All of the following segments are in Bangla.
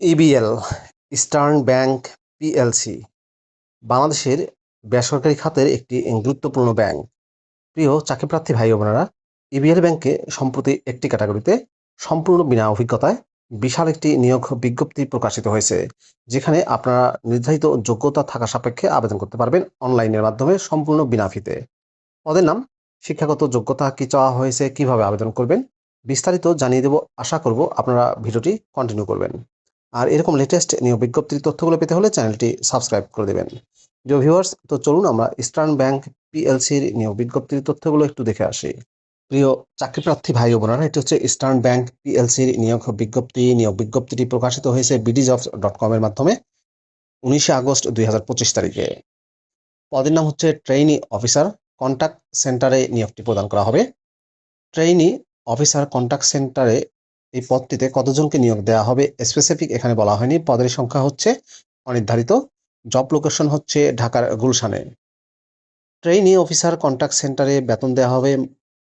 ইবিএল ইস্টার্ন ব্যাংক পিএলসি বাংলাদেশের বেসরকারি খাতের একটি গুরুত্বপূর্ণ ব্যাংক। প্রিয় চাকরিপ্রার্থী ভাই বোনেরা ইবিএল ব্যাংকে সম্প্রতি একটি ক্যাটাগরিতে সম্পূর্ণ বিনা অভিজ্ঞতায় বিশাল একটি নিয়োগ বিজ্ঞপ্তি প্রকাশিত হয়েছে, যেখানে আপনারা নির্ধারিত যোগ্যতা থাকা সাপেক্ষে আবেদন করতে পারবেন অনলাইনের মাধ্যমে সম্পূর্ণ বিনা ফিতে। পদের নাম, শিক্ষাগত যোগ্যতা কি চাওয়া হয়েছে, কীভাবে আবেদন করবেন, বিস্তারিত জানিয়ে দেব। আশা করব আপনারা ভিডিওটি কন্টিনিউ করবেন। আর এরকম লেটেস্ট নিয়োগ বিজ্ঞপ্তির তথ্যগুলো পেতে হলে চ্যানেলটি সাবস্ক্রাইব করে দেবেন। প্রিয় ভিউয়ার্স তো চলুন আমরা ইস্টার্ন ব্যাংক পিএলসির নিয়োগ বিজ্ঞপ্তির তথ্যগুলো একটু দেখে আসি। প্রিয় চাকরিপ্রার্থী ভাই বোনেরা, এটি হচ্ছে ইস্টার্ন ব্যাংক পিএলসির নিয়োগ বিজ্ঞপ্তি। নিয়োগ বিজ্ঞপ্তিটি প্রকাশিত হয়েছে বিডিজবস ডট কমের মাধ্যমে উনিশে আগস্ট দুই হাজার পঁচিশ তারিখে। পদের নাম হচ্ছে ট্রেইনি অফিসার কন্ট্যাক্ট সেন্টারে নিয়োগটি প্রদান করা হবে। ট্রেইনি অফিসার কন্ট্যাক্ট সেন্টারে এই পদটিতে কতজনকে নিয়োগ দেওয়া হবে স্পেসিফিক এখানে বলা হয়নি। পদের সংখ্যা হচ্ছে অনির্ধারিত। জব লোকেশন হচ্ছে ঢাকার গুলশানে। ট্রেইনি অফিসার কন্ট্যাক্ট সেন্টারে বেতন দেওয়া হবে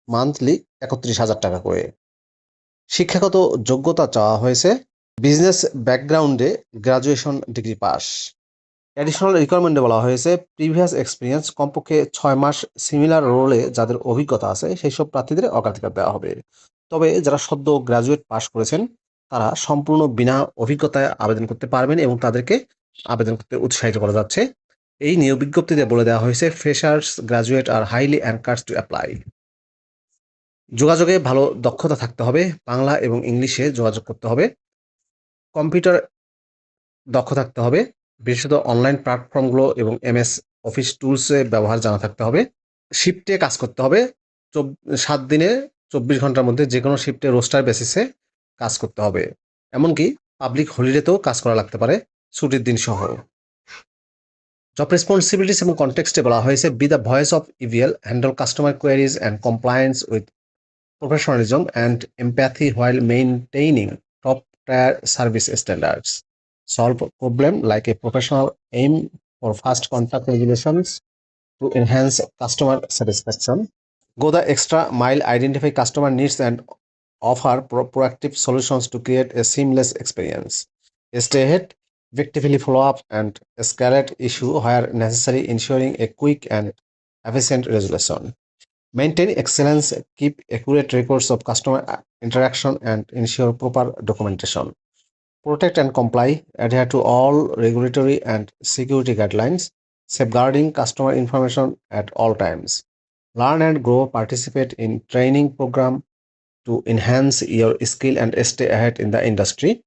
মান্থলি একত্রিশ হাজার টাকা করে। শিক্ষাগত যোগ্যতা চাওয়া হয়েছে। বিজনেস ব্যাকগ্রাউন্ডে গ্রাজুয়েশন ডিগ্রি পাস অ্যাডিশনাল রিকোয়ারমেন্টে বলা হয়েছে প্রিভিয়াস এক্সপিরিয়েন্স কমপক্ষে ছয় মাস সিমিলার রোলে যাদের অভিজ্ঞতা আছে সেই সব প্রার্থীদের অগ্রাধিকার দেওয়া হবে। তবে যারা সদ্য গ্রাজুয়েট পাশ করেছেন, তারা সম্পূর্ণ বিনা অভিজ্ঞতায় আবেদন করতে পারবেন এবং তাদেরকে আবেদন করতে উৎসাহিত করা যাচ্ছে। এই নিয়োগ বিজ্ঞপ্তিতে বলে দেওয়া হয়েছে, ফ্রেশার্স গ্রাজুয়েট আর হাইলি অ্যানকার্স টু অ্যাপ্লাই যোগাযোগে ভালো দক্ষতা থাকতে হবে, বাংলা এবং ইংলিশে যোগাযোগ করতে হবে। কম্পিউটার দক্ষ থাকতে হবে, বিশেষত অনলাইন প্ল্যাটফর্মগুলো এবং এমএস অফিস টুলসে ব্যবহার জানা থাকতে হবে। শিফটে কাজ করতে হবে সাত দিনে চব্বিশ ঘণ্টার মধ্যে যে কোনো শিফটে রোস্টার বেসিসে কাজ করতে হবে। এমনকি পাবলিক হলিডেতেও কাজ করা লাগতে পারে ছুটির দিন সহ। জব রেসপন্সিবিলিটিস এবং কন্টেক্সটে বলা হয়েছে be the voice of EBL handle customer queries and compliance with professionalism and empathy while maintaining top tier service standards solve problem like a professional aim for first contract regulations to enhance customer satisfaction Go the extra mile, identify customer needs and offer pro- proactive solutions to create a seamless experience. Stay ahead, effectively follow up and escalate issue where necessary, ensuring a quick and efficient resolution. Maintain excellence, keep accurate records of customer uh, interaction, and ensure proper documentation. Protect and comply, adhere to all regulatory and security guidelines, safeguarding customer information at all times. Learn and grow, participate in training program to enhance your skill and stay ahead in the industry.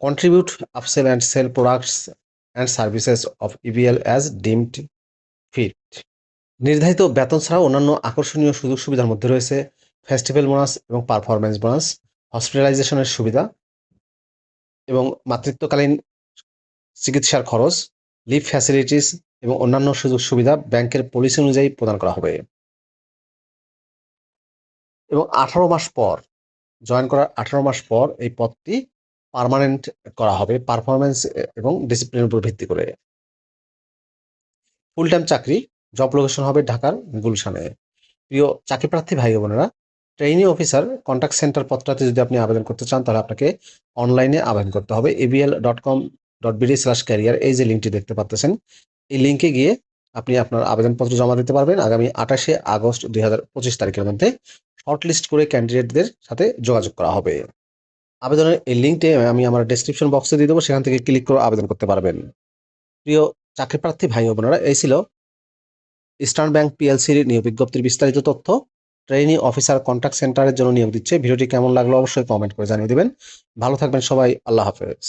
Contribute, upsell and sell products and services of EVL as deemed fit. নির্ধারিত বেতন ছাড়াও অন্যান্য আকর্ষণীয় সুযোগ সুবিধার মধ্যে রয়েছে ফেস্টিভ্যাল বোনাস এবং পারফরমেন্স বোনাস হসপিটালাইজেশনের সুবিধা এবং মাতৃত্বকালীন চিকিৎসার খরচ লিভ ফ্যাসিলিটিস এবং অন্যান্য সুযোগ সুবিধা ব্যাংকের পলিসি অনুযায়ী প্রদান করা হবে এবং আঠারো মাস পর, জয়েন করার আঠারো মাস পর এই পদটি পার্মানেন্ট করা হবে পারফরমেন্স এবং ডিসিপ্লিনের উপর ভিত্তি করে। ফুল টাইম চাকরি জব লোকেশন হবে ঢাকার গুলশানে। প্রিয় চাকরি প্রার্থী ভাই বোনেরা ট্রেনিং অফিসার কন্ট্যাক্ট সেন্টার পদটাতে যদি আপনি আবেদন করতে চান, তাহলে আপনাকে অনলাইনে আবেদন করতে হবে। ABL dot com dot BD slash career এই যে লিঙ্কটি দেখতে পাচ্ছেন, এই লিঙ্কে গিয়ে আপনি আপনার আবেদনপত্র জমা দিতে পারবেন আগামী আঠাশে আগস্ট দুই হাজার পঁচিশ তারিখের মধ্যে। শর্টলিস্ট করে ক্যান্ডিডেটদের সাথে যোগাযোগ করা হবে। আবেদনের এই লিঙ্কটি আমি আমার ডেসক্রিপশন বক্সে দিয়ে দেবো, সেখান থেকে ক্লিক করে আবেদন করতে পারবেন। প্রিয় চাকরি প্রার্থী ভাই বোনেরা, এই ছিল ইস্টার্ন ব্যাংক পিএলসির নিয়োগ বিজ্ঞপ্তির বিস্তারিত তথ্য। ট্রেনিং অফিসার কন্ট্যাক্ট সেন্টারের জন্য নিয়োগ দিচ্ছে। ভিডিওটি কেমন লাগল অবশ্যই কমেন্ট করে জানিয়ে দেবেন। ভালো থাকবেন সবাই, আল্লাহ হাফেজ।